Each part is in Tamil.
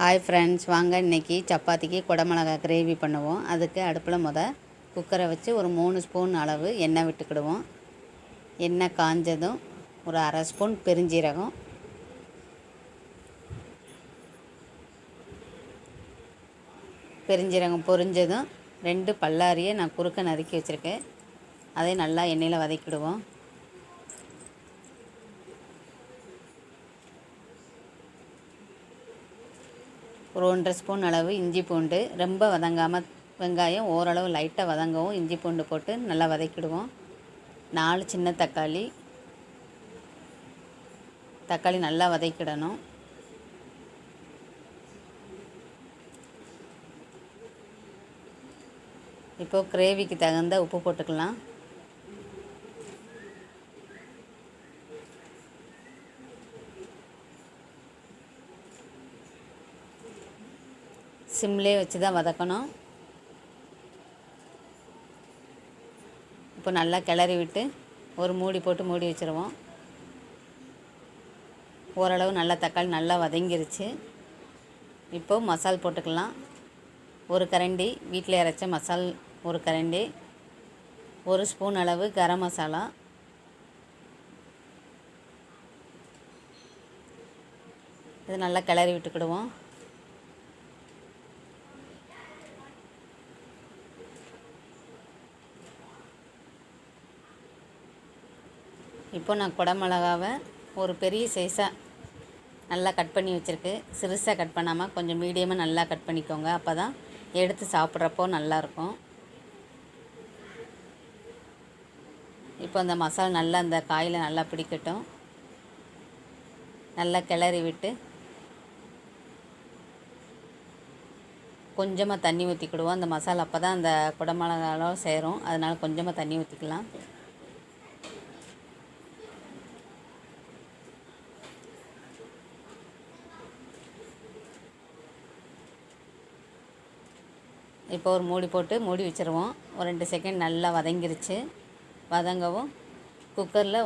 ஹாய் ஃப்ரெண்ட்ஸ் வாங்க. இன்றைக்கி சப்பாத்திக்கு குடமிளகா கிரேவி பண்ணுவோம். அதுக்கு அடுப்பில் முத குக்கரை வச்சு ஒரு மூணு ஸ்பூன் அளவு எண்ணெய் விட்டுக்கிடுவோம். எண்ணெய் காஞ்சதும் ஒரு அரை ஸ்பூன் பெருஞ்சீரகம். பெருஞ்சீரகம் பொரிஞ்சதும் ரெண்டு பல்லாரியை நான் குறுக்க நறுக்கி வச்சுருக்கேன். அதை நல்லா எண்ணெயில் வதக்கிடுவோம். ஒரு ஒன்றரை ஸ்பூன் அளவு இஞ்சி பூண்டு. ரொம்ப வதங்காமல் வெங்காயம் ஓரளவு லைட்டாக வதங்கவும் இஞ்சி பூண்டு போட்டு நல்லா வதக்கிடுவோம். நாலு சின்ன தக்காளி. தக்காளி நல்லா வதக்கிடணும். இப்போது கிரேவிக்கு தகுந்த உப்பு போட்டுக்கலாம். சிம்லே வச்சு தான் வதக்கணும். இப்போ நல்லா கிளறி விட்டு ஒரு மூடி போட்டு மூடி வச்சுருவோம். ஓரளவு நல்லா தக்காளி நல்லா வதங்கிருச்சு. இப்போது மசால் போட்டுக்கலாம். ஒரு கரண்டி வீட்டில் இறைச்ச மசால் ஒரு கரண்டி ஒரு ஸ்பூன் அளவு கரம் மசாலா. இது நல்லா கிளறி விட்டுக்கிடுவோம். இப்போ நான் குடமிளகாவை ஒரு பெரிய சைஸாக நல்லா கட் பண்ணி வச்சுருக்கு. சிறுசாக கட் பண்ணாமல் கொஞ்சம் மீடியமாக நல்லா கட் பண்ணிக்கோங்க. அப்போ தான் எடுத்து சாப்பிட்றப்போ நல்லாயிருக்கும். இப்போ அந்த மசாலா நல்லா அந்த காயில் நல்லா பிடிக்கட்டும். நல்லா கிளறி விட்டு கொஞ்சமாக தண்ணி ஊற்றிக்கிடுவோம் அந்த மசாலா அப்போ தான் அந்த குடமிளகாலும் சேரும். அதனால் கொஞ்சமாக தண்ணி ஊற்றிக்கலாம் இப்போ ஒரு மூடி போட்டு மூடி வச்சுருவோம். ஒரு ரெண்டு செகண்ட் நல்லா வதங்கிருச்சு. வதங்கவும் குக்கரில்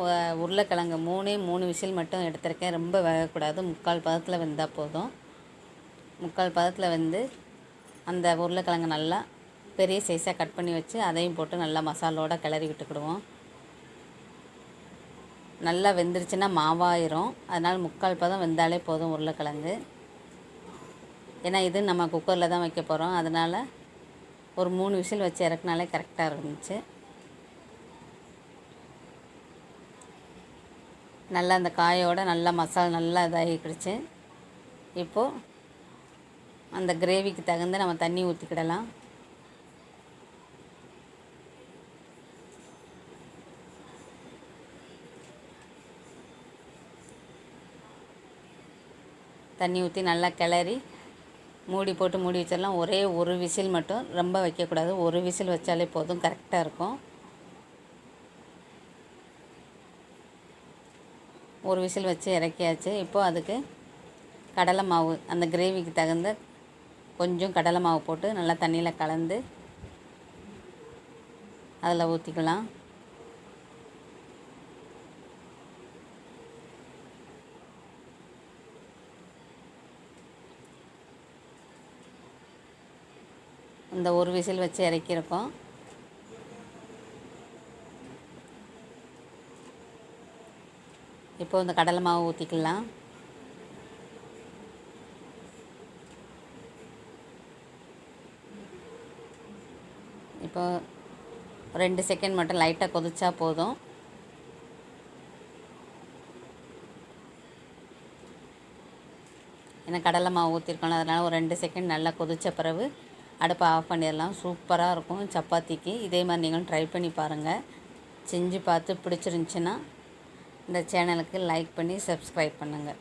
உருளைக்கிழங்கு மூணே மூணு விசில் மட்டும் எடுத்திருக்கேன். ரொம்ப வேகக்கூடாது. முக்கால் பதத்தில் வெந்தால் போதும். முக்கால் பதத்தில் வந்து அந்த உருளைக்கிழங்கு நல்லா பெரிய சைஸாக கட் பண்ணி வச்சு அதையும் போட்டு நல்லா மசாலோடு கிளறி விட்டுக்கிடுவோம். நல்லா வெந்துருச்சுன்னா மாவாயிரும். அதனால் முக்கால் பதம் வெந்தாலே போதும் உருளைக்கிழங்கு. ஏன்னா இது நம்ம குக்கரில் தான் வைக்க போகிறோம் அதனால் ஒரு மூணு விசில் வச்சு இறக்குனாலே கரெக்டாக இருந்துச்சு. நல்லா அந்த காயோட நல்லா மசாலா நல்லா இதாகிக்கிடுச்சு இப்போது அந்த கிரேவிக்கு தகுந்த நம்ம தண்ணி ஊற்றிக்கிடலாம் தண்ணி ஊற்றி நல்லா கிளறி மூடி போட்டு மூடி வச்சிடலாம். ஒரே ஒரு விசில் மட்டும் ரொம்ப வைக்கக்கூடாது. ஒரு விசில் வச்சாலே போதும். கரெக்டாக இருக்கும். ஒரு விசில் வச்சு இறக்கியாச்சு. இப்போது அதுக்கு கடலை மாவு அந்த கிரேவிக்கு தகுந்த கொஞ்சம் கடலை மாவு போட்டு நல்லா தண்ணியில் கலந்து அதில் ஊற்றிக்கலாம் இந்த ஒரு விசில் வச்சு இறக்கியிருக்கோம். இப்போ இந்த கடலை மாவு ஊற்றிக்கலாம் இப்போ ரெண்டு செகண்ட் மட்டும் லைட்டாக கொதிச்சா போதும். ஏன்னா கடலை மாவு ஊற்றிருக்கோம் அதனால் ஒரு ரெண்டு செகண்ட் நல்லா கொதித்த பிறகு அடுப்பை ஆஃப் பண்ணிடலாம். சூப்பராக இருக்கும். சப்பாத்திக்கு இதே மாதிரி நீங்களும் ட்ரை பண்ணி பாருங்கள் செஞ்சு பார்த்து பிடிச்சிருந்துச்சின்னா இந்த சேனலுக்கு லைக் பண்ணி சப்ஸ்கிரைப் பண்ணுங்கள்